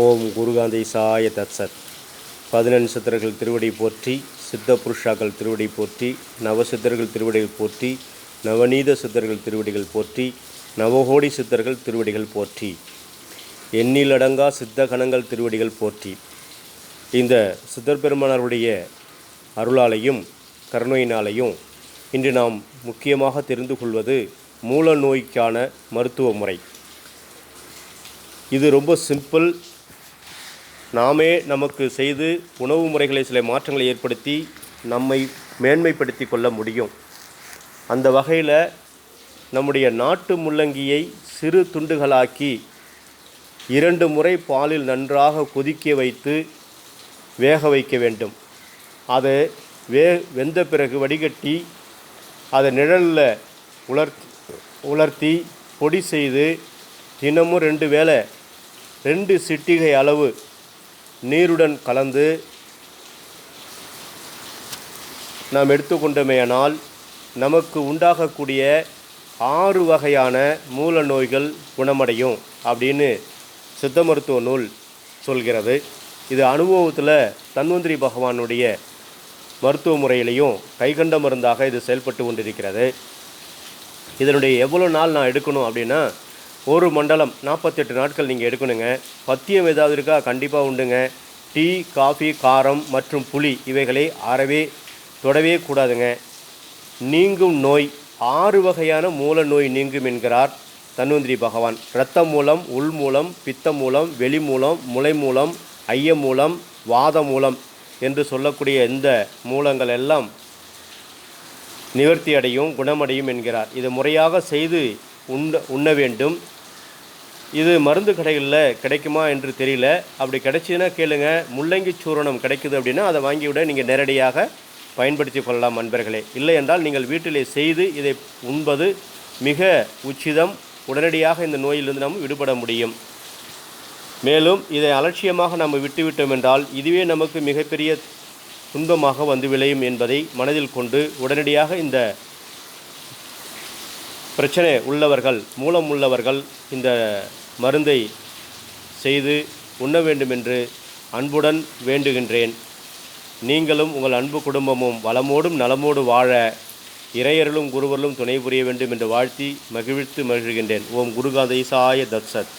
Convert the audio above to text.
ஓம் குருகாந்தை சாய தத்சத். பதினெண் சித்தர்கள் திருவடி போற்றி சித்த புருஷாக்கள் திருவடி போற்றி நவசித்தர்கள் திருவடிகள் போற்றி நவநீத சித்தர்கள் திருவடிகள் போற்றி நவகோடி சித்தர்கள் திருவடிகள் போற்றி. எண்ணிலடங்கா சித்த கணங்கள் திருவடிகள் போற்றி. இந்த சித்தர் பெருமானாருடைய அருளாலையும் கருணையினாலையும் இன்று நாம் முக்கியமாக தெரிந்து கொள்வது மூல நோய்க்கான மருத்துவ முறை. இது ரொம்ப சிம்பிள் நாமே நமக்கு செய்து உணவு முறைகளை சில மாற்றங்களை ஏற்படுத்தி நம்மை மேன்மைப்படுத்தி கொள்ள முடியும். அந்த வகையில் நம்முடைய நாட்டு முள்ளங்கியை சிறு துண்டுகளாக்கி இரண்டு முறை பாலில் நன்றாக கொதிக்க வைத்து வேக வைக்க வேண்டும். அதை வே வெந்த பிறகு வடிகட்டி அதை நிழலில் உலர் உலர்த்தி பொடி செய்து தினமும் ரெண்டு வேளை ரெண்டு சிட்டிகை அளவு நீருடன் கலந்து நாம் எடுத்துக்கொண்டோமேயானால் நமக்கு உண்டாகக்கூடிய ஆறு வகையான மூல நோய்கள் குணமடையும் அப்படின்னு சித்த மருத்துவ நூல் சொல்கிறது. இது அனுபவத்தில் தன்வந்திரி பகவானுடைய மருத்துவ முறையிலையும் கைகண்ட மருந்தாக இது செயல்பட்டு கொண்டிருக்கிறது. இதனுடைய எவ்வளோ நாள் நான் எடுக்கணும் அப்படின்னா ஒரு மண்டலம் நாற்பத்தெட்டு நாட்கள் நீங்கள் எடுக்கணுங்க. பத்தியம் ஏதாவது இருக்கா கண்டிப்பாக உண்டுங்க. டீ காஃபி காரம் மற்றும் புளி இவைகளை அறவே தொடவே கூடாதுங்க. நீங்கும் நோய் ஆறு வகையான மூல நோய் நீங்கும் என்கிறார் தன்வந்திரி பகவான். இரத்தம் மூலம் உள் மூலம் பித்தம் மூலம் வெளி மூலம் முளை மூலம் ஐய மூலம் வாத மூலம் என்று சொல்லக்கூடிய இந்த மூலங்கள் எல்லாம் நிவர்த்தி அடையும் குணமடையும் என்கிறார். இது முறையாக செய்து உண்ண உண்ண வேண்டும். இது மருந்து கடைகளில் கிடைக்குமா என்று தெரியல. அப்படி கிடைச்சிதுன்னா கேளுங்க. முள்ளங்கி சூரணம் கிடைக்குது அப்படின்னா அதை வாங்கிவிட நீங்கள் நேரடியாக பயன்படுத்தி கொள்ளலாம் நண்பர்களே இல்லை என்றால் நீங்கள் வீட்டிலே செய்து இதை உண்பது மிக உச்சிதம். உடனடியாக இந்த நோயிலிருந்து நாம் விடுபட முடியும். மேலும் இதை அலட்சியமாக நாம் விட்டுவிட்டோம் என்றால் இதுவே நமக்கு மிகப்பெரிய துன்பமாக வந்து விளையும் என்பதை மனதில் கொண்டு உடனடியாக இந்த பிரச்சனை உள்ளவர்கள் மூலம் உள்ளவர்கள் இந்த மருந்தை செய்து உண்ண வேண்டும் என்று அன்புடன் வேண்டுகின்றேன். நீங்களும் உங்கள் அன்பு குடும்பமும் வளமோடும் நலமோடு வாழ இறையர்களும் குருவர்களும் துணை புரிய வேண்டும் என்று வாழ்த்தி மகிழ்த்து மகிழ்கின்றேன். ஓம் குருகாதை சாய தத்சத்.